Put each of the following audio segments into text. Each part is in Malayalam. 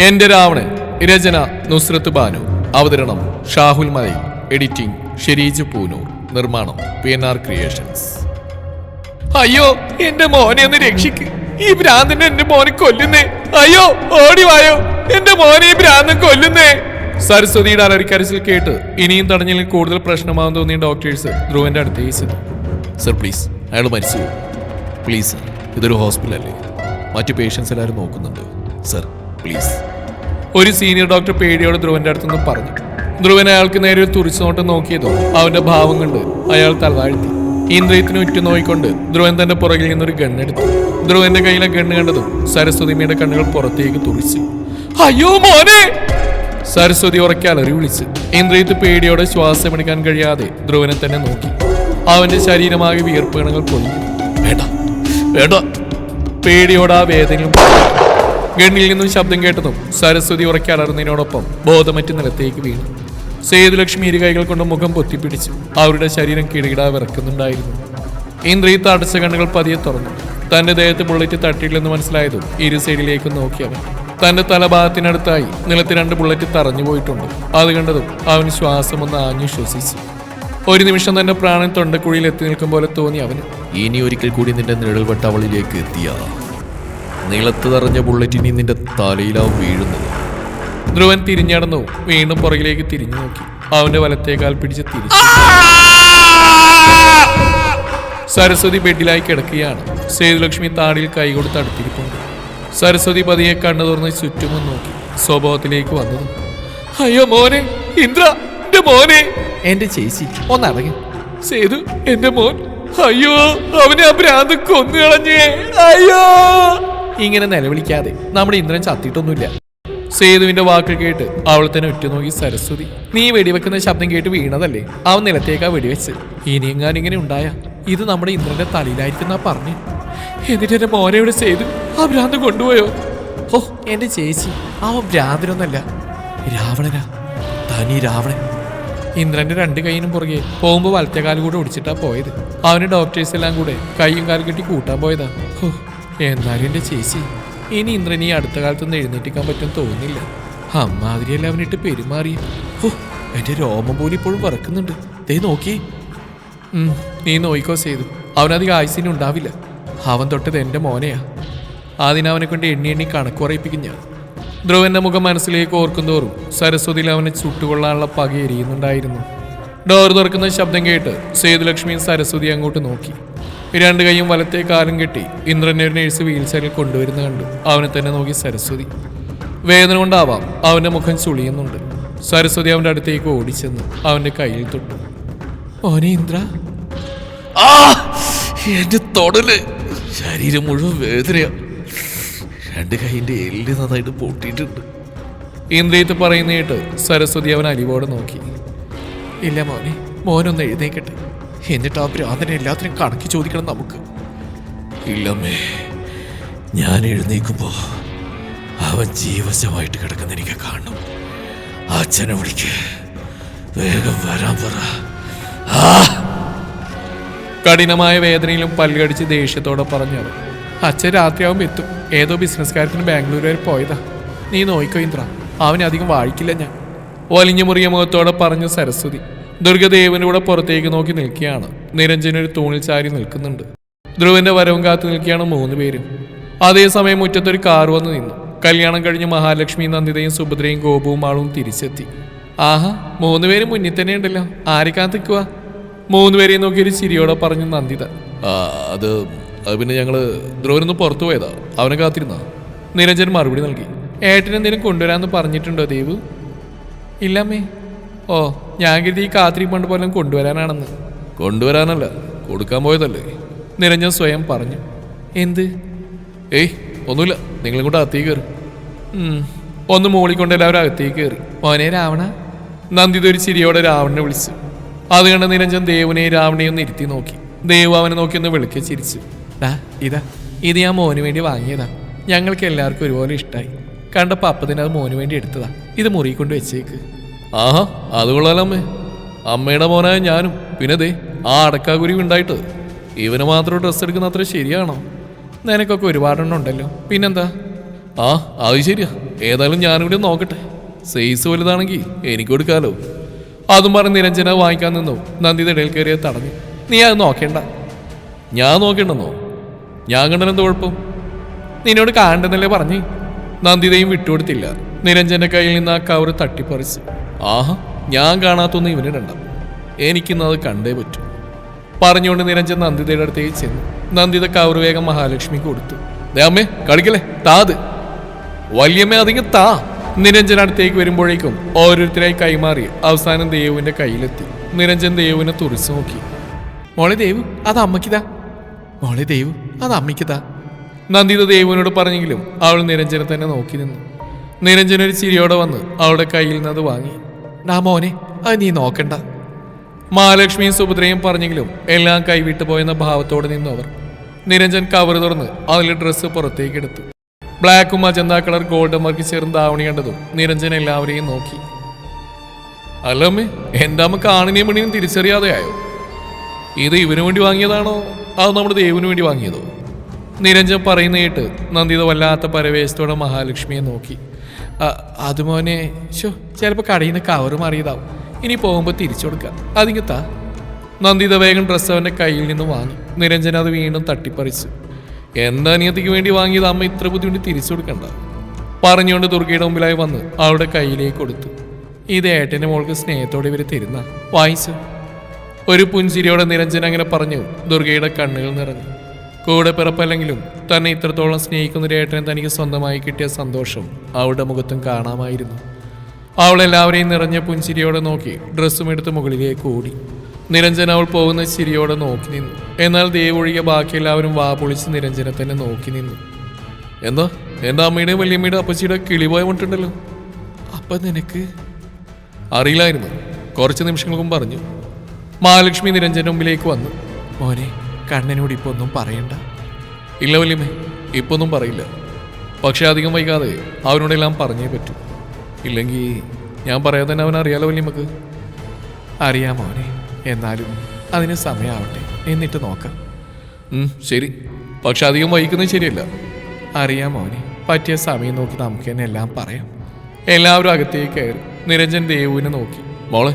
എന്റെ രാവണൻ രചന നുസ്രത്ത് ബാനു. അവതരണം ഷാഹുൽ മലയിൽ എഡിറ്റിംഗ് ഷെരീജ് പൂനൂർ. നിർമ്മാണം പി എൻ ആർ ക്രിയേഷൻസ്. അയ്യോ എന്റെ മോനെ ഒന്ന് രക്ഷിക്ക്. ഈ ഭ്രാന്തൻ എന്റെ മോനെ കൊല്ലുന്നേ. അയ്യോ ഓടിവായോ എന്റെ മോനെ ഈ ഭ്രാന്തൻ കൊല്ലുന്നേ. സരസ്വതിയുടെ അലറിക്കരച്ചിൽ കേട്ട് ഇനിയും തടഞ്ഞില്ല കൂടുതൽ പ്രശ്നമാകും തോന്നിയ ഡോക്ടേഴ്സ് ധ്രുവന്റെ ചെന്നു. സർ പ്ലീസ് അയാൾ മരിച്ചു. പ്ലീസ് സർ ഇതൊരു ഹോസ്പിറ്റലല്ലേ? മറ്റു പേഷ്യൻസ് എല്ലാവരും നോക്കുന്നുണ്ട്. Sir please. ഒരു സീനിയർ ഡോക്ടർ പേടിയോട് ധ്രുവന്റെ അടുത്തുനിന്ന് പറഞ്ഞു. ധ്രുവൻ അയാൾക്ക് നേരെ ഒരു തുറിച്ചു നോട്ട് നോക്കിയതോ അവന്റെ ഭാവം കണ്ട് അയാൾ തലതാഴ്ത്തി. ഇന്ദ്രിയത്തിന് ഉറ്റു നോയിക്കൊണ്ട് ധ്രുവൻ തന്റെ പുറകിൽ നിന്നൊരു ഗണ്ണെടുത്തു ധ്രുവന്റെ കയ്യിലെ ഗണ്ണ് കണ്ടതും സരസ്വതിമ്മയുടെ കണ്ണുകൾ പുറത്തേക്ക് തുറിച്ചു അയ്യോ മോനെ! സരസ്വതി ഉറക്കാലറി വിളിച്ച്. ഇന്ദ്രിയത്ത് പേടിയോടെ ശ്വാസമെടുക്കാൻ കഴിയാതെ ധ്രുവനെ തന്നെ നോക്കി. അവന്റെ ശരീരമാകെ വിയർപ്പ് കണങ്ങൾ പൊളിഞ്ഞു. വേണ്ട വേണ്ട പേടിയോടെ ആ വേദനയും ഗണ്ണിൽ നിന്നും ശബ്ദം കേട്ടതും സരസ്വതി ഉറക്കെ അലറുന്നതിനോടൊപ്പം ബോധമറ്റ് നിലത്തേക്ക് വീണു. സേതുലക്ഷ്മി ഇരു കൈകൾ കൊണ്ട് മുഖം പൊത്തിപ്പിടിച്ചു അവരുടെ ശരീരം കിടകിടാ വിറക്കുന്നുണ്ടായിരുന്നു. ഇന്ദ്രിയത്ത് അടച്ച കണ്ണുകൾ പതിയെ തുറന്നു. തന്റെ ദേഹത്ത് ബുള്ളറ്റ് തട്ടിയില്ലെന്ന് മനസ്സിലായതും ഇരു സൈഡിലേക്ക് നോക്കിയവൻ. തന്റെ തലഭാഗത്തിനടുത്തായി നിലത്ത് രണ്ട് ബുള്ളറ്റ് തറഞ്ഞു പോയിട്ടുണ്ട്. അത് കണ്ടതും അവൻ ശ്വാസം ഒന്ന് ആഞ്ഞു ശ്വസിച്ചു. ഒരു നിമിഷം തന്റെ പ്രാണൻ തൊണ്ടക്കുഴിയിൽ എത്തി നിൽക്കും പോലെ തോന്നി അവന്. ഇനി ഒരിക്കൽ കൂടി നിന്റെ നിഴൽവട്ടവളിലേക്ക് എത്തിയ. നീളത്ത് നിറഞ്ഞ ബുള്ളറ്റിനി നിന്റെ തലയിലാവും വീഴുന്നത്. ധ്രുവൻ തിരിഞ്ഞടന്നു വീണ്ടും പുറകിലേക്ക് തിരിഞ്ഞു നോക്കി. അവന്റെ വലത്തേക്കാൽ പിടിച്ച് തിരിച്ചു സരസ്വതി ബെഡിലായി കിടക്കുകയാണ്. സേതുലക്ഷ്മി താടിയിൽ കൈകൊടുത്ത് അടുത്തിരിക്കുന്നു സരസ്വതി പതിയെ കണ്ണു തുറന്ന് ചുറ്റുമെന്ന് നോക്കി. സ്വഭാവത്തിലേക്ക് വന്നത് അയ്യോ മോനെ ഇന്ദ്ര എന്റെ മോനെ. എന്റെ ചേച്ചി ഒന്നടങ്ങി സേതു എന്റെ മോൻ. അയ്യോ അവനെ ആ ഭ്രാന്ത് കൊന്നു കളഞ്ഞേ അയ്യോ. ഇങ്ങനെ നിലവിളിക്കാതെ നമ്മുടെ ഇന്ദ്രൻ ചത്തിട്ടൊന്നുമില്ല. സേതുവിന്റെ വാക്കുകൾ കേട്ട് അവൾ തന്നെ ഉറ്റുനോക്കി സരസ്വതി നീ വെടിവെക്കുന്ന ശബ്ദം കേട്ട് വീണതല്ലേ? അവൻ നിലത്തേക്കാ വെടിവെച്ച്. ഇനിയെങ്ങാനും ഇങ്ങനെ ഉണ്ടായ? ഇത് നമ്മുടെ ഇന്ദ്രന്റെ തലയിലായിരിക്കുന്ന പറഞ്ഞു. എന്നിട്ട് എന്റെ മോനയോട് സേതു ആ ഭ്രാന്ത് കൊണ്ടുപോയോ? ഓ എന്റെ ചേച്ചി ആ ഭ്രാന്തനൊന്നല്ല. രാവണനാ തനി രാവണൻ. ഇന്ദ്രന്റെ രണ്ട് കൈയിനും പുറകെ പോകുമ്പോൾ വലത്തെ കാൽ കൂടെ ഒടിച്ചിട്ടാ പോയത്. അവന് ഡോക്ടേഴ്സ് എല്ലാം കൂടെ കൈയും കാലും കെട്ടി കൂട്ടാൻ പോയതാ. എന്നാലും എന്റെ ചേച്ചി ഇനി ഇന്ദ്രനീ അടുത്ത കാലത്തൊന്നും എഴുന്നേറ്റിക്കാൻ പറ്റും തോന്നില്ല അമ്മാതിരിയല്ല അവനിട്ട് പെരുമാറി. ഓ എന്റെ രോമം പോലും ഇപ്പോഴും വറക്കുന്നുണ്ട്. ദേ നോക്കി. നീ നോയിക്കോ ചെയ്തു അവനധികം ആയുസിനും ഉണ്ടാവില്ല. അവൻ തൊട്ടത് എന്റെ മോനെയാ. അതിനവനെ കൊണ്ട് എണ്ണി എണ്ണി കണക്ക് പറയിപ്പിക്കും ഞാൻ. ധ്രുവന്റെ മുഖം മനസ്സിലേക്ക് ഓർക്കുന്തോറും സരസ്വതിയിൽ അവനെ ചുട്ടുകൊള്ളാനുള്ള പക എരിയുന്നുണ്ടായിരുന്നു. ഡോർ തുറക്കുന്ന ശബ്ദം കേട്ട് സേതുലക്ഷ്മിയും സരസ്വതി അങ്ങോട്ട് നോക്കി. രണ്ട് കൈയും വലത്തെ കാലും കെട്ടി ഇന്ദ്രനെ ഒരു നേഴ്സ് വീൽ ചെയറിൽ കൊണ്ടുവരുന്ന കണ്ടു. അവനെ തന്നെ നോക്കി സരസ്വതി. വേദന കൊണ്ടാവാം അവന്റെ മുഖം ചുളിയുന്നുണ്ട്. സരസ്വതി അവന്റെ അടുത്തേക്ക് ഓടിച്ചെന്ന് അവന്റെ കയ്യിൽ തൊട്ടു. ഓനെ ഇന്ദ്ര എന്റെ തൊടൽ. ശരീരം മുഴുവൻ വേദനയാ. രണ്ട് കൈന്റെ എല്ല് നന്നായിട്ട് പൊട്ടിയിട്ടുണ്ട്. ഇന്ദ്രിയത്ത് പറയുന്ന കേട്ട് സരസ്വതി അവൻ അലിവോടെ നോക്കി. ഇല്ല മോനെ മോനൊന്ന് എഴുന്നേക്കട്ടെ. എന്നിട്ട് ആ ഭ്രാന്തനെ എല്ലാത്തിനും കണക്കി ചോദിക്കണം നമുക്ക്. ഇല്ലമ്മേ ഞാൻ എഴുന്നേക്കുമ്പോ അവൻ ജീവശമായിട്ട് കിടക്കുന്ന എനിക്ക് കാണും അച്ഛനെ വിളിക്ക്. വേഗം വരാൻ പറ. കഠിനമായ വേദനയിലും പല്ലുകടിച്ച് ദേഷ്യത്തോടെ പറഞ്ഞു അവൻ അച്ഛൻ രാത്രിയാവുമ്പോൾ എത്തും. ഏതോ ബിസിനസ് കാര്യത്തിന് ബാംഗ്ലൂർ വരെ പോയതാ. നീ നോയിക്കോ ഇന്ദ്ര. അവനധികം വാഴിക്കില്ല ഞാൻ. ഒലിഞ്ഞു മുറിയ മുഖത്തോടെ പറഞ്ഞു സരസ്വതി ദുർഗദേവന്റെ കൂടെ പുറത്തേക്ക് നോക്കി നിൽക്കുകയാണ്. നിരഞ്ജൻ ഒരു തൂണിൽ ചാരി നിൽക്കുന്നുണ്ട്. ധ്രുവന്റെ വരവും കാത്തു നിൽക്കുകയാണ് മൂന്ന് പേരും. അതേസമയം മുറ്റത്തൊരു കാർ വന്ന് നിന്നു. കല്യാണം കഴിഞ്ഞ് മഹാലക്ഷ്മി നന്ദിതയും സുഭദ്രയും ഗോപുവും ആളും തിരിച്ചെത്തി. ആഹാ മൂന്ന് പേരും മുന്നിൽ തന്നെ ഉണ്ടല്ലോ. ആരെ കാത്തിക്കുക മൂന്നുപേരെയും നോക്കി ഒരു ചിരിയോടെ പറഞ്ഞു നന്ദിത. അത് അത് പിന്നെ ഞങ്ങൾ ധ്രുവനൊന്ന് പുറത്തു പോയതാ. അവനെ കാത്തിരുന്ന? നിരഞ്ജൻ മറുപടി നൽകി. ഏട്ടനെന്തെങ്കിലും കൊണ്ടുവരാന്ന് പറഞ്ഞിട്ടുണ്ടോ ദേവ്? ഇല്ലമ്മേ ഓ ഞാൻ കരുതി ഈ കാത്തിരി പണ്ട് പോലും കൊണ്ടുവരാനാണെന്ന്. കൊണ്ടുവരാനല്ല കൊടുക്കാൻ പോയതല്ലേ. നിരഞ്ജൻ സ്വയം പറഞ്ഞു. എന്ത്? ഏയ് ഒന്നുമില്ല നിങ്ങളും കൂടെ അകത്തേക്ക് കയറി. ഒന്ന് മൂളിക്കൊണ്ട് എല്ലാവരും അകത്തേക്ക് കയറി. മോനെ രാവണ. നന്ദിതൊരു ചിരിയോടെ രാവണനെ വിളിച്ചു. അത് കണ്ട് നിരഞ്ജൻ ദേവനെ രാവണനെയും ഒന്ന് ഇരുത്തി നോക്കി. ദേവ് അവനെ നോക്കി ഒന്ന് വിളിക്കെ ചിരിച്ചു. ഡാ ഇതാ ഇത് ഞാൻ മോന് വേണ്ടി വാങ്ങിയതാ. ഞങ്ങൾക്ക് എല്ലാവർക്കും ഒരുപോലെ ഇഷ്ടമായി കണ്ടപ്പോൾ അപ്പത്തിന് അത് മോന് വേണ്ടി എടുത്തതാ. ഇത് മുറി കൊണ്ട് വെച്ചേക്ക്. ആഹാ അത് കൊള്ളാലമ്മേ അമ്മയുടെ മോനായ ഞാനും. പിന്നെ ദേ ആ അടക്കാകുരി ഉണ്ടായിട്ട്. ഇവന് മാത്രം ഡ്രസ്സ് എടുക്കുന്ന അത്ര ശരിയാണോ? നിനക്കൊക്കെ ഒരുപാടെണ്ണം ഉണ്ടല്ലോ. പിന്നെന്താ? ആ അത് ശരിയാ. ഏതായാലും ഞാനിവിടെ നോക്കട്ടെ. സൈസ് വലുതാണെങ്കിൽ എനിക്ക് കൊടുക്കാലോ. അതും പറഞ്ഞ് നിരഞ്ജന വാങ്ങിക്കാൻ നിന്നു. നന്ദിത ഇടയിൽ കയറിയ തടഞ്ഞു. നീ അത് നോക്കേണ്ട. ഞാൻ നോക്കേണ്ടെന്നോ? ഞാൻ കണ്ടനെന്ത് കുഴപ്പം? നിന്നോട് കാണണ്ടെന്നല്ലേ പറഞ്ഞ്? നന്ദിതയും വിട്ടുകൊടുത്തില്ല. നിരഞ്ജന്റെ കയ്യിൽ നിന്ന് ആ കവറ് തട്ടിപ്പറിച്ച്. ആഹാ ഞാൻ കാണാത്തൊന്നും ഇവനിടണ്ട എനിക്കിന്ന് അത് കണ്ടേ പറ്റൂ. പറഞ്ഞുകൊണ്ട് നിരഞ്ജൻ നന്ദിതയുടെ അടുത്തേക്ക് ചെന്നു. നന്ദിത കൗർവേഗം മഹാലക്ഷ്മി മഹാലക്ഷ്മിക്ക് കൊടുത്തു. അമ്മേ കളിക്കല്ലേ? താത് വലിയമ്മ അതിങ്ങ് താ. നിരഞ്ജൻ അടുത്തേക്ക് വരുമ്പോഴേക്കും ഓരോരുത്തരായി കൈമാറി അവസാനം ദേവുവിന്റെ കയ്യിലെത്തി. നിരഞ്ജൻ ദേവുവിനെ തുറിച്ചു നോക്കി. മോളെ ദേവു അത് അമ്മയ്ക്കിതാ മോളെ ദേവു അത് അമ്മയ്ക്കിതാ നന്ദിത ദേവുവിനോട് പറഞ്ഞെങ്കിലും അവൾ നിരഞ്ജനെ തന്നെ നോക്കി നിന്നു. നിരഞ്ജൻ ഒരു ചിരിയോടെ വന്ന് അവളുടെ കയ്യിൽ നിന്ന് അത് വാങ്ങി. ഡാ മോനെ അത് നീ നോക്കണ്ട. മഹാലക്ഷ്മിയും സുഭദ്രയും പറഞ്ഞെങ്കിലും എല്ലാം കൈവിട്ടു പോയെന്ന ഭാവത്തോടെ നിന്നു അവർ. നിരഞ്ജൻ കവർ തുറന്ന് അതിലെ ഡ്രസ്സ് പുറത്തേക്ക് എടുത്തു. ബ്ലാക്കും അജന്ത കളർ ഗോൾഡും വർക്ക് ചേർന്ന് ധാവണി കണ്ടതും നിരഞ്ജൻ എല്ലാവരെയും നോക്കി. അല്ലമ്മേ എന്റെ അമ്മ കാണിനെയും തിരിച്ചറിയാതെ ആയോ? ഇത് ഇവന് വേണ്ടി വാങ്ങിയതാണോ? അത് നമ്മുടെ ദേവിന് വേണ്ടി വാങ്ങിയതോ? നിരഞ്ജൻ പറയുന്ന കേട്ട് നന്ദിത വല്ലാത്ത പരവേശത്തോടെ മഹാലക്ഷ്മിയെ നോക്കി. "അ- അത് മോനെ ഷോ ചിലപ്പോൾ കടയിൽ നിന്ന് കവറ് മാറിയതാവും. ഇനി പോകുമ്പോൾ തിരിച്ചു കൊടുക്കാം. അതിങ്ങത്താ നന്ദിത വേഗം ഡ്രസ്സ് അവന്റെ കയ്യിൽ നിന്ന് വാങ്ങി. നിരഞ്ജന അത് വീണ്ടും തട്ടിപ്പറിച്ചു. എന്താ നിയത്തിക്ക് വേണ്ടി വാങ്ങിയത്? അമ്മ ഇത്ര ബുദ്ധിമുട്ടി തിരിച്ചു കൊടുക്കണ്ട. പറഞ്ഞുകൊണ്ട് ദുർഗയുടെ മുമ്പിലായി വന്ന് അവളുടെ കയ്യിലേക്ക് കൊടുത്തു. ഇത് ഏട്ടന്റെ മോൾക്ക് സ്നേഹത്തോടെ ഇവർ തരുന്ന. വായിച്ചു ഒരു പുഞ്ചിരിയോടെ നിരഞ്ജന അങ്ങനെ പറഞ്ഞു. ദുർഗയുടെ കണ്ണുകൾ നിറഞ്ഞു. കൂടെ പിറപ്പല്ലെങ്കിലും തന്നെ ഇത്രത്തോളം സ്നേഹിക്കുന്ന ഒരു ഏട്ടനെ തനിക്ക് സ്വന്തമായി കിട്ടിയ സന്തോഷം അവളുടെ മുഖത്തും കാണാമായിരുന്നു. അവൾ എല്ലാവരെയും നിറഞ്ഞ പുഞ്ചിരിയോടെ നോക്കി ഡ്രസ്സും എടുത്ത് മുകളിലേക്ക് ഓടി. നിരഞ്ജൻ അവൾ പോകുന്ന ചിരിയോടെ നോക്കി നിന്നു. എന്നാൽ ദേവ് ബാക്കി എല്ലാവരും വാ പൊളിച്ച് നിരഞ്ജനെ തന്നെ നോക്കി നിന്നു. എന്താ? എന്റെ അമ്മയുടെയും വല്യമ്മയുടെ അപ്പച്ചിയുടെ കിളിപോയ വിട്ടുണ്ടല്ലോ അപ്പൊ നിനക്ക്? അറിയില്ലായിരുന്നു. കുറച്ച് നിമിഷങ്ങൾക്കും പറഞ്ഞു. മഹാലക്ഷ്മി നിരഞ്ജന്റെ മുമ്പിലേക്ക് വന്നു. മോനെ കണ്ണനോട് ഇപ്പൊ ഒന്നും പറയണ്ട? ഇല്ല വല്യമ്മേ ഇപ്പൊ ഒന്നും പറയില്ല. പക്ഷെ അധികം വൈകാതെ അവനോടെല്ലാം പറഞ്ഞേ പറ്റൂ. ഇല്ലെങ്കിൽ ഞാൻ പറയാതെ തന്നെ അവൻ അറിയാലോ വല്യമ്മക്ക്? അറിയാം അവനെ എന്നാലും അതിന് സമയമാവട്ടെ എന്നിട്ട് നോക്കാം. ശരി. പക്ഷെ അധികം വൈകുന്നത് ശരിയല്ല. അറിയാം മോനെ പറ്റിയ സമയം നോക്കി നമുക്ക് തന്നെ എല്ലാം പറയാം. എല്ലാവരും അകത്തേക്ക് കയറി നിരഞ്ജൻ ദേവുവിനെ നോക്കി. മോളെ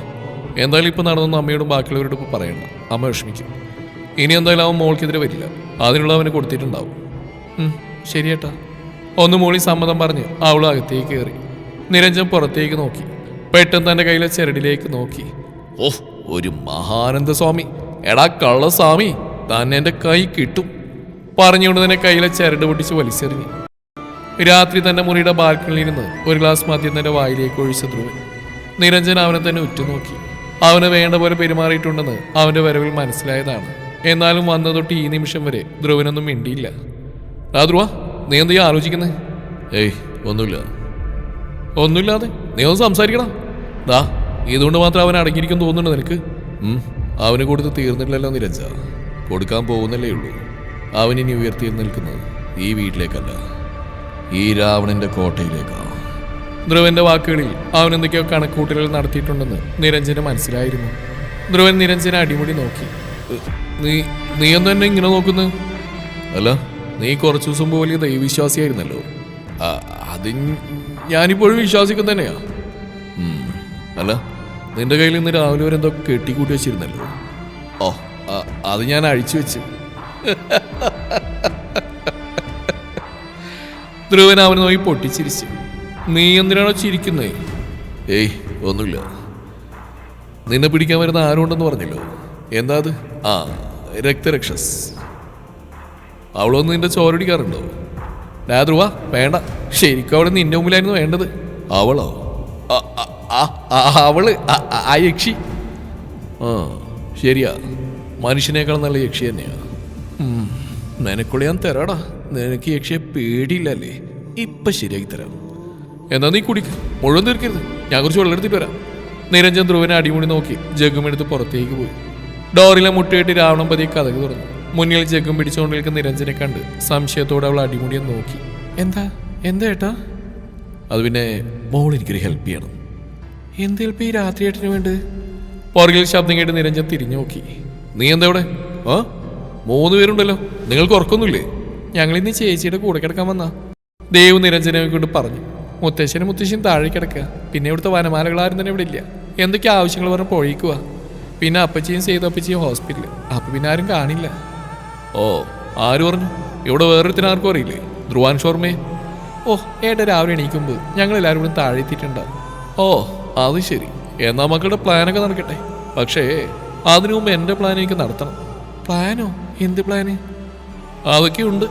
എന്തായാലും ഇപ്പം നടന്നൊന്നും അമ്മയോടും ബാക്കിയുള്ളവരോടും ഇപ്പോൾ പറയണ്ട. അമ്മ വിഷമിക്കും. ഇനി എന്തായാലും അവൻ മോൾക്കെതിരെ വരില്ല. അതിനുള്ള അവന് കൊടുത്തിട്ടുണ്ടാവും. ശരിയേട്ടാ. ഒന്ന് മോളി സമ്മതം പറഞ്ഞ് അവൾ അകത്തേക്ക് കയറി. നിരഞ്ജൻ പുറത്തേക്ക് നോക്കി. പെട്ടെന്ന് തന്റെ കയ്യിലെ ചെരടിലേക്ക് നോക്കി. ഓഹ് ഒരു മഹാനന്ദ സ്വാമി. എടാ കള്ള സ്വാമി തന്നെ എന്റെ കൈ കിട്ടും. പറഞ്ഞുകൊണ്ട് തന്നെ കയ്യിലെ ചരട് പൊട്ടിച്ച് വലിച്ചെറിഞ്ഞു. രാത്രി തന്റെ മുറിയുടെ ബാൽക്കണിയിൽ നിന്ന് ഒരു ഗ്ലാസ് മദ്യം തന്റെ വായിലേക്ക് ഒഴിച്ച ധ്രുവൻ. നിരഞ്ജൻ അവനെ തന്നെ ഉറ്റുനോക്കി. അവന് വേണ്ട പോലെ പെരുമാറിയിട്ടുണ്ടെന്ന് അവന്റെ വരവിൽ മനസ്സിലായതാണ്. എന്നാലും വന്ന തൊട്ട് ഈ നിമിഷം വരെ ധ്രുവനൊന്നും മിണ്ടിയില്ല. ആ ധ്രുവ നീ എന്ത് ആലോചിക്കുന്നേ? ആലോചിക്കുന്നത് ഏയ് ഒന്നുമില്ല. ഒന്നുമില്ലാതെ നീ ഒന്ന് സംസാരിക്കണം. ദാ ഇതുകൊണ്ട് മാത്രം അവൻ അടങ്ങിയിരിക്കും തോന്നുന്നുണ്ട് നിനക്ക്? അവന് കൊടുത്ത് തീർന്നിട്ടില്ലല്ലോ നിരജ കൊടുക്കാൻ പോകുന്നല്ലേ ഉള്ളൂ. അവൻ ഇനി ഉയർത്തി നിൽക്കുന്നത് ഈ വീട്ടിലേക്കല്ല. ഈ രാവണന്റെ കോട്ടയിലേക്കാണ് ധ്രുവന്റെ വാക്കുകളിൽ അവൻ എന്തൊക്കെയോ കണക്കൂട്ടലുകൾ നടത്തിയിട്ടുണ്ടെന്ന് നിരഞ്ജന് മനസ്സിലായിരുന്നു. ധ്രുവൻ നിരഞ്ജന അടിമുടി നോക്കി. "ഏ, നീ നീ എന്താ എന്നെ ഇങ്ങനെ നോക്കുന്നു? അല്ല നീ കുറച്ച് ദിവസം മുമ്പ് വലിയ ദൈവവിശ്വാസിയായിരുന്നല്ലോ. അത് ഞാനിപ്പോഴും വിശ്വാസിക്കും തന്നെയാ. അല്ല നിന്റെ കയ്യിൽ ഇന്ന് രാവിലെ വരെ എന്തോ കെട്ടിക്കൂട്ടി വെച്ചിരുന്നല്ലോ. ഓ അത് ഞാൻ അഴിച്ചു വെച്ച്. ധ്രുവൻ അവനെ നോക്കി പൊട്ടിച്ചിരിച്ചു. നീ എന്തിനാണോ ചിരിക്കുന്നേ? ഏയ് ഒന്നുമില്ല. നിന്നെ പിടിക്കാൻ വരുന്ന ആരുണ്ടെന്ന് പറഞ്ഞല്ലോ. എന്താ അത്? ആ. രക്തരക്ഷസ്. അവളൊന്ന് നിന്റെ ചോരടിക്കാറുണ്ടോ ഡാ വേണ്ട. ശരിക്കും അവൾ നിന്റെ മുമ്പിലായിരുന്നു വേണ്ടത്. അവളോ? അവൾ ആ, യക്ഷി. ആ ശരിയാ. മനുഷ്യനേക്കാൾ നല്ല യക്ഷി തന്നെയാ. നിനക്കുള്ള ഞാൻ തരാടാ. നിനക്ക് യക്ഷിയെ പേടിയില്ലല്ലേ? ഇപ്പൊ ശരിയാക്കി തരാം. എന്നാ നീ കുടിക്ക്. മുഴുവൻ തീർക്കരുത്. ഞാൻ കുറച്ച് വെള്ളം എടുത്തിട്ട് വരാം. നിരഞ്ജൻ ധ്രുവനെ അടിമുടി നോക്കി ജഗുമെടുത്ത് പുറത്തേക്ക് പോയി. ഡോറിലെ മുട്ടയിട്ട് രാവണം പതി കഥക് തുറന്നു. മുന്നിൽ ജഗും പിടിച്ചുകൊണ്ട് നിൽക്കുന്ന നിരഞ്ജനെ കണ്ട് സംശയത്തോടെ അവൾ അടിമുടിയെ നോക്കി. എന്താ? എന്താ ഏട്ടാ? അത് പിന്നെ മോൾ എനിക്കൊരു ഹെൽപ്പ് ചെയ്യണം. എന്ത് ഹെൽപ്പ് ഈ രാത്രി ഏട്ടന് വേണ്ടത്? പുറകിൽ ശബ്ദം കേട്ട് നിരഞ്ജൻ തിരിഞ്ഞു നോക്കി. നീ എന്താ ഇവിടെ? ആ? മൂന്ന് പേരുണ്ടല്ലോ. നിങ്ങൾക്ക് ഉറക്കൊന്നുമില്ലേ? ഞങ്ങൾ ഇന്ന് ചേച്ചിയുടെ കൂടെ കിടക്കാൻ വന്നാ. ദേവ് നിരഞ്ജനെ കൊണ്ട് പറഞ്ഞു. മുത്തശ്ശനും മുത്തശ്ശനും താഴെ കിടക്കുക. പിന്നെ ഇവിടുത്തെ വനമാലകളാരും തന്നെ ഇവിടെ ഇല്ല. എന്തൊക്കെ ആവശ്യങ്ങൾ പറഞ്ഞ് പൊഴിക്കുക പിന്നെ അപ്പച്ചിയും ചെയ്ത അപ്പച്ചിയും ഹോസ്പിറ്റലിൽ. അപ്പൊ പിന്നെ ആരും കാണില്ല. ഓ ആര് പറഞ്ഞു? ഇവിടെ വേറൊരുത്തിന് ആർക്കും അറിയില്ലേ? ധ്രുവാൻ ഷോർമേ ഓ ഏട്ട രാവിലെ എണീക്കുമ്പോൾ ഞങ്ങൾ എല്ലാവരും കൂടെ താഴെത്തിയിട്ടുണ്ടാവും ഓ അത് ശരി. എന്നാ മക്കളുടെ പ്ലാനൊക്കെ നടക്കട്ടെ. പക്ഷേ അതിനു മുമ്പ് എന്റെ പ്ലാൻ എനിക്ക് നടത്തണം. പ്ലാനോ? എന്ത് പ്ലാന് അതൊക്കെ ഉണ്ട്.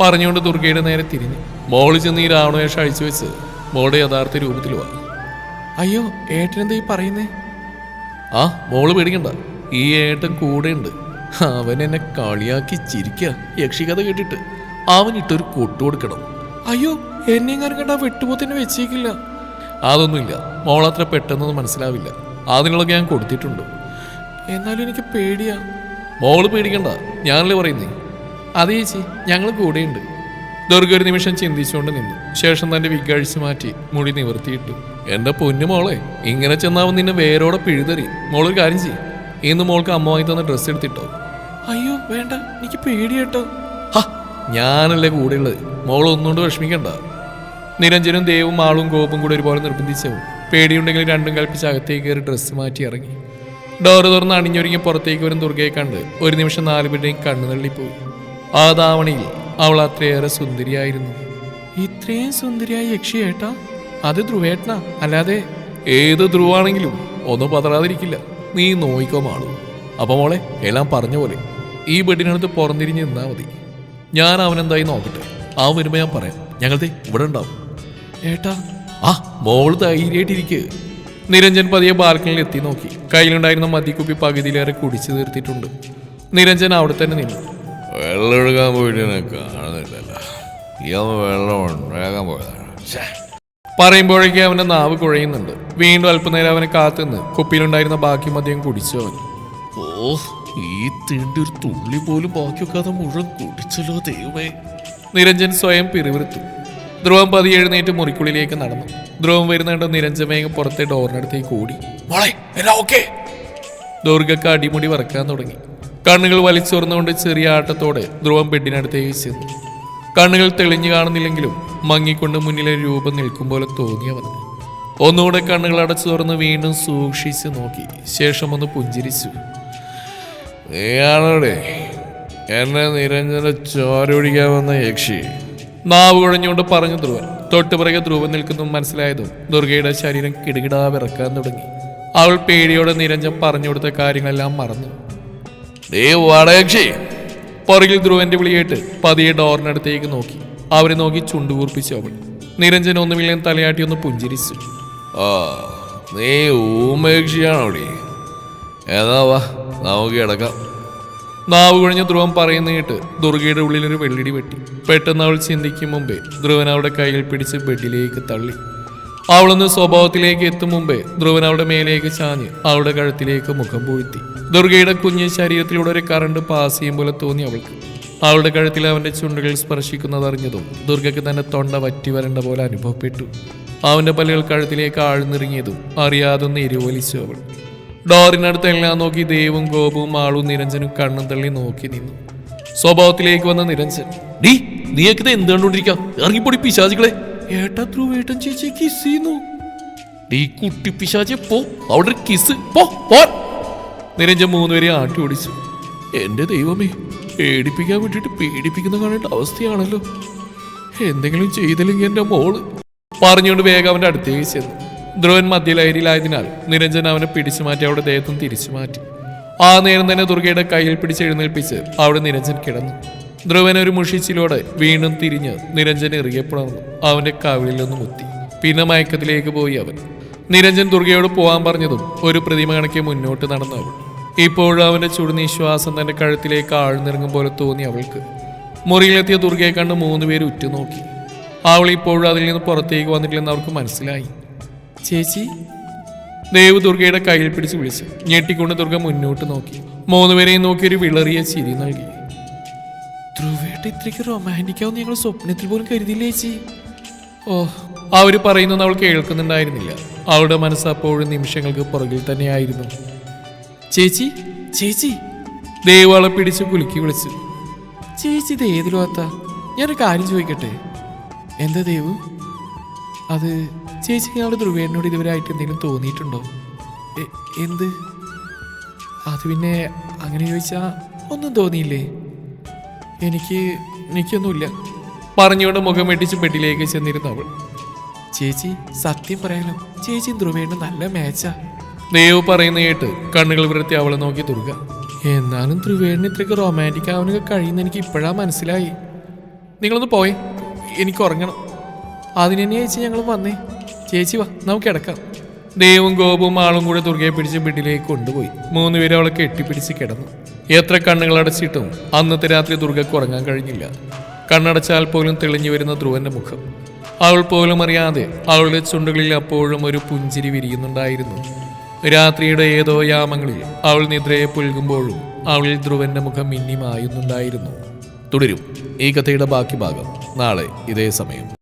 പറഞ്ഞുകൊണ്ട് ദുർഗയുടെ നേരെ തിരിഞ്ഞ്. മോളിൽ ചെന്ന് ഈ രാവണവേഷം അഴിച്ചു വെച്ച് മോളുടെ യഥാർത്ഥ രൂപത്തിൽ വന്നു. അയ്യോ ഏട്ടനെന്താ ഈ പറയുന്നേ? ആ മോൾ പേടിക്കണ്ട. ഈ ഏട്ടൻ കൂടെ ഉണ്ട് അവൻ എന്നെ കളിയാക്കി ചിരിക്കുക യക്ഷികഥ കേട്ടിട്ട് അവൻ ഇട്ടൊരു കൊട്ടു കൊടുക്കണം. അയ്യോ എന്നെയും കണ്ട വെട്ടുപോത്തിന് വെച്ചേക്കില്ല. അതൊന്നുമില്ല. മോളത്ര പെട്ടെന്നൊന്നും മനസ്സിലാവില്ല. അതിനുള്ളൊക്കെ ഞാൻ കൊടുത്തിട്ടുണ്ട്. എന്നാലും എനിക്ക് പേടിയാ. മോൾ പേടിക്കണ്ട. ഞാനല്ലേ പറയുന്നേ. അതേ ചേച്ചി ഞങ്ങൾ കൂടെയുണ്ട്. ദുർഗ ഒരു നിമിഷം ചിന്തിച്ചുകൊണ്ട് നിന്നു. ശേഷം തന്റെ വിഗഴിച്ചു മാറ്റി മുടി നിവർത്തിയിട്ടു. എന്റെ പൊന്നു മോളെ ഇങ്ങനെ ചെന്നാവും നിന്നെ വേരോടെ പിഴുതറി. മോളൊരു കാര്യം ചെയ്യും. ഇന്ന് മോൾക്ക് അമ്മ വാങ്ങി തന്ന ഡ്രസ്സ് എടുത്തിട്ടോ. അയ്യോ വേണ്ട. എനിക്ക് പേടിയട്ടോ ഹ ഞാനല്ലേ കൂടെയുള്ളത്. മോൾ ഒന്നുകൊണ്ട് വിഷമിക്കണ്ട. നിരഞ്ജനും ദേവും ആളും ഗോപും കൂടെ ഒരുപോലെ നിർബന്ധിച്ചവും പേടിയുണ്ടെങ്കിൽ രണ്ടും കൽപ്പിച്ച് അകത്തേക്ക് കയറി ഡ്രസ്സ് മാറ്റി ഇറങ്ങി. ഡോറ് തുറന്ന് അണിഞ്ഞൊരുങ്ങി പുറത്തേക്ക് വരും ദുർഗയെ കണ്ട് ഒരു നിമിഷം നാലുപേരുടെയും കണ്ണു തള്ളിപ്പോയി ആ ധാവണിയിൽ അവൾ അത്രയേറെ സുന്ദരിയായിരുന്നു. ഇത്രയും സുന്ദരിയായ യക്ഷിയേട്ടാ അത് ധ്രുവേട്ടനാ അല്ലാതെ ഏത് ധ്രുവാണെങ്കിലും ഒന്നും പതറാതിരിക്കില്ല. നീ നോയിക്കോ മാളൂ. അപ്പൊ മോളെ എല്ലാം പറഞ്ഞ പോലെ ഈ ബെഡിനടുത്ത് പുറന്തിരിഞ്ഞ് നിന്നാ മതി. ഞാൻ അവനെന്തായി നോക്കട്ടെ. ആ വരുമ്പോ ഞാൻ പറയാം. ഞങ്ങളുടെ ഇവിടെ ഉണ്ടാവും. ഏട്ടാ. ആ മോൾ ധൈര്യമായിട്ടിരിക്കുക നിരഞ്ജൻ പതിയെ ബാൽക്കണിയിൽ എത്തി നോക്കി. കയ്യിലുണ്ടായിരുന്ന മദ്യക്കുപ്പി പകുതിയിലേറെ കുടിച്ചു തീർത്തിട്ടുണ്ട്. നിരഞ്ജൻ അവിടെ തന്നെ നിന്നു. വെള്ളം എടുക്കാൻ പോയിട്ട് കാണുന്നില്ലല്ലോ. ഇയാൾ വെള്ളം ഉണ്ടാകാൻ പോയതാണ്. പറയുമ്പോഴേക്കും അവന്റെ നാവ് കുഴയുന്നുണ്ട്. വീണ്ടും അല്പനേരം അവനെ കാത്തുനിന്ന് കുപ്പിയിലുണ്ടായിരുന്ന ബാക്കി മദ്യം കുടിച്ചു അവൻ ഓ ഈ തീണ്ടി ഒരു തുള്ളി പോലും ബാക്കി വെക്കാതെ മുഴുവൻ കുടിച്ചല്ലോ ദൈവമേ. നിരഞ്ജൻ സ്വയം പിറിവിറുത്തു ധ്രുവം പതി എഴുന്നേറ്റ് മുറിക്കുള്ളിലേക്ക് നടന്നു. ധ്രുവം വരുന്നുണ്ട് നിരഞ്ജൻ വേഗം പുറത്തെ ഡോറിനടുത്തേക്ക് ഓടി. മോളെ ഓക്കേ? ദുർഗക്ക് അടിമുടി വറക്കാൻ തുടങ്ങി. കണ്ണുകൾ വലിച്ചോർന്നുകൊണ്ട് ചെറിയ ആട്ടത്തോടെ ധ്രുവം ബെഡിനടുത്തേക്ക് ചെന്നു. കണ്ണുകൾ തെളിഞ്ഞു കാണുന്നില്ലെങ്കിലും മങ്ങിക്കൊണ്ട് മുന്നിലെ രൂപം നിൽക്കും പോലെ തോന്നി ഒന്നുകൂടെ കണ്ണുകൾ അടച്ചു തുറന്ന് വീണ്ടും സൂക്ഷിച്ച് നോക്കി. ശേഷം ഒന്ന് പുഞ്ചിരിച്ചു. നീയാണോടെ എന്നെ നിരഞ്ജന ചോരൊഴിക്കാൻ വന്ന യക്ഷി. നാവ് കുഴഞ്ഞുകൊണ്ട് പറഞ്ഞു ധ്രുവൻ. തൊട്ടുപിറകെ ധ്രുവൻ നിൽക്കുന്നു മനസ്സിലായതും ദുർഗയുടെ ശരീരം കിടുകിടാ വിറക്കാൻ തുടങ്ങി. അവൾ പേടിയോടെ നിരഞ്ജൻ പറഞ്ഞു കൊടുത്ത കാര്യങ്ങളെല്ലാം മറന്നു. നീ വടയക്ഷി പുറകിൽ ധ്രുവന്റെ വിളിയേട്ട് പതിയെ ഡോറിനടുത്തേക്ക് നോക്കി. അവരെ നോക്കി ചുണ്ടുകൂർപ്പിച്ചു അവൾ. നിരഞ്ജൻ ഒന്നുമില്ലെന്ന് തലയാട്ടി ഒന്ന് പുഞ്ചിരിച്ചു. ആ നീ ഊമേക്ഷിയാണോടി? എന്നാ വാ നമുക്ക് കിടക്കാം. നാവ് കുഴഞ്ഞ ധ്രുവൻ പറയുന്ന കേട്ട് ദുർഗയുടെ ഉള്ളിലൊരു ഒരു വെള്ളിടി വെട്ടി. പെട്ടെന്ന് അവൾ ചിന്തിക്കും മുമ്പേ ധ്രുവൻ അവളുടെ കയ്യിൽ പിടിച്ച് ബെഡിലേക്ക് തള്ളി. അവളൊന്ന് സ്വഭാവത്തിലേക്ക് എത്തും മുമ്പേ ധ്രുവൻ അവളുടെ മേലേക്ക് ചാഞ്ഞ് അവളുടെ കഴുത്തിലേക്ക് മുഖം പൂഴ്ത്തി. ദുർഗയുടെ കുഞ്ഞ് ശരീരത്തിലൂടെ ഒരു കറണ്ട് പാസ് ചെയ്യും പോലെ തോന്നി അവൾക്ക്. അവളുടെ കഴുത്തിൽ അവന്റെ ചുണ്ടുകൾ സ്പർശിക്കുന്നതറിഞ്ഞതും ദുർഗയ്ക്ക് തന്നെ തൊണ്ട വറ്റി വരേണ്ട പോലെ അനുഭവപ്പെട്ടു. അവന്റെ പല്ലുകൾ കഴുത്തിലേക്ക് ആഴ്ന്നിറങ്ങിയതും അറിയാതൊന്ന് എരിവലിച്ചു അവൾ. ഡോറിനടുത്ത് എല്ലാം നോക്കി ദേവും ഗോപവും ആളും നിരഞ്ജനും കണ്ണും തള്ളി നോക്കി നിന്നു. സ്വഭാവത്തിലേക്ക് വന്ന നിരഞ്ജൻ ഡീ നീയൊക്കെ എന്ത് കണ്ടുകൊണ്ടിരിക്കാം ഇറങ്ങിപ്പൊടി പിശാചികളെ. ഏട്ടാ ധ്രുവേട്ടൻ ചേച്ചി കിസ് ചെയ്യുന്നു. നീ കുട്ടി പിശാചെ പോ. അവിടെ കിസ് പോ പോ. നിരഞ്ജൻ മൂന്നുപേരെ ആട്ടി ഓടിച്ചു. എന്റെ ദൈവമേ പേടിപ്പിക്കാൻ വേണ്ടിട്ട് പേടിപ്പിക്കുന്ന കാണേണ്ട അവസ്ഥയാണല്ലോ. എന്തെങ്കിലും ചെയ്തില്ലെങ്കിൽ എന്റെ മോൾ. പറഞ്ഞുകൊണ്ട് വേഗം അവന്റെ അടുത്തേക്ക് ചെന്നു. ധ്രുവൻ മദ്യലഹരിയിലായതിനാൽ നിരഞ്ജൻ അവനെ പിടിച്ചു മാറ്റി അവിടെ ദേഹത്തും തിരിച്ചു മാറ്റി. ആ നേരം തന്നെ ദുർഗയുടെ കയ്യിൽ പിടിച്ച് എഴുന്നേൽപ്പിച്ച് അവിടെ നിരഞ്ജൻ കിടന്നു. ധ്രുവൻ ഒരു മുഷിച്ചിലൂടെ വീണ്ടും തിരിഞ്ഞ് നിരഞ്ജൻ എറിയപ്പെടുന്നു അവന്റെ കവിളിലൊന്ന് മുത്തി പിന്നെ മയക്കത്തിലേക്ക് പോയി അവൻ. നിരഞ്ജൻ ദുർഗയോട് പോകാൻ പറഞ്ഞതും ഒരു പ്രതിമ കണക്കെ മുന്നോട്ട് നടന്നു അവൾ. ഇപ്പോഴും അവന്റെ ചുടുനിശ്വാസം തന്റെ കഴുത്തിലേക്ക് ആഴ്ന്നിറങ്ങും പോലെ തോന്നി അവൾക്ക്. മുറിയിലെത്തിയ ദുർഗയെ കണ്ട് മൂന്നുപേര് ഉറ്റുനോക്കി. അവൾ ഇപ്പോഴും അതിൽ നിന്ന് പുറത്തേക്ക് വന്നിട്ടില്ലെന്ന് അവർക്ക് മനസ്സിലായി. ചേച്ചി? ദേവ് ദുർഗയുടെ കയ്യിൽ പിടിച്ച് വിളിച്ചു ഞെട്ടിക്കൊണ്ട് ദുർഗ മുന്നോട്ട് നോക്കി. മൂന്നുപേരെയും നോക്കി ഒരു വിളറിയ ചിരി നൽകി. ധ്രുവേട്ട ഇത്രയ്ക്ക് റൊമാന്റിക്കാവും ഞങ്ങൾ സ്വപ്നത്തിൽ പോലും കരുതിയില്ലേ ചേച്ചി? ഓ അവർ പറയുന്നത് അവൾ കേൾക്കുന്നുണ്ടായിരുന്നില്ല. അവളുടെ മനസ്സ് അപ്പോഴും നിമിഷങ്ങൾക്ക് പുറകിൽ തന്നെയായിരുന്നു. ചേച്ചി ചേച്ചി. ദേവാളെ പിടിച്ച് കുലുക്കി വിളിച്ചു. ചേച്ചി ഇത് ഏത് ലോകത്താ? ഞാനൊരു കാര്യം ചോദിക്കട്ടെ? എന്താ ദേവു? അത് ചേച്ചി ഞങ്ങളുടെ ധ്രുവേനോട് ഇതുവരെ ആയിട്ട് എന്തെങ്കിലും തോന്നിയിട്ടുണ്ടോ? എന്ത്? അത് പിന്നെ അങ്ങനെ ചോദിച്ചാൽ ഒന്നും തോന്നിയില്ലേ? എനിക്ക് എനിക്കൊന്നുമില്ല. പറഞ്ഞുകൊണ്ട് മുഖം വെട്ടിച്ച് ബെഡിലേക്ക് ചെന്നിരുന്നു അവൾ. ചേച്ചി സത്യം പറയാലോ ചേച്ചി ധ്രുവേണ്ട നല്ല മാച്ചാ. ദേവ് പറയുന്ന കേട്ട് കണ്ണുകൾ വൃത്തി അവളെ നോക്കി തുറക. എന്നാലും ധ്രുവേണ് ഇത്രയ്ക്ക് റൊമാന്റിക് ആവാനൊക്കെ കഴിയുന്ന എനിക്ക് ഇപ്പോഴാ മനസ്സിലായി. നിങ്ങളൊന്ന് പോയേ എനിക്ക് ഉറങ്ങണം. അതിന് തന്നെ ചേച്ചി ഞങ്ങൾ വന്നേ. ചേച്ചി വാ നമുക്ക് കിടക്കാം. ദേവും ഗോപവും ആളും കൂടെ തുറകെ പിടിച്ച് വീട്ടിലേക്ക് കൊണ്ടുപോയി. മൂന്നുപേരും അവളെ കെട്ടിപ്പിടിച്ച് കിടന്നു. എത്ര കണ്ണുകൾ അടച്ചിട്ടും അന്നത്തെ രാത്രി ദുർഗയ്ക്ക് ഉറങ്ങാൻ കഴിഞ്ഞില്ല. കണ്ണടച്ചാൽ പോലും തെളിഞ്ഞു വരുന്ന ധ്രുവന്റെ മുഖം. അവൾ പോലും അറിയാതെ അവളുടെ ചുണ്ടുകളിൽ അപ്പോഴും ഒരു പുഞ്ചിരി വിരിയുന്നുണ്ടായിരുന്നു. രാത്രിയുടെ ഏതോ യാമങ്ങളിൽ അവൾ നിദ്രയെ പുൽകുമ്പോഴും അവളിൽ ധ്രുവന്റെ മുഖം മിന്നി മായുന്നുണ്ടായിരുന്നു തുടരും ഈ കഥയുടെ ബാക്കി ഭാഗം നാളെ ഇതേ സമയം.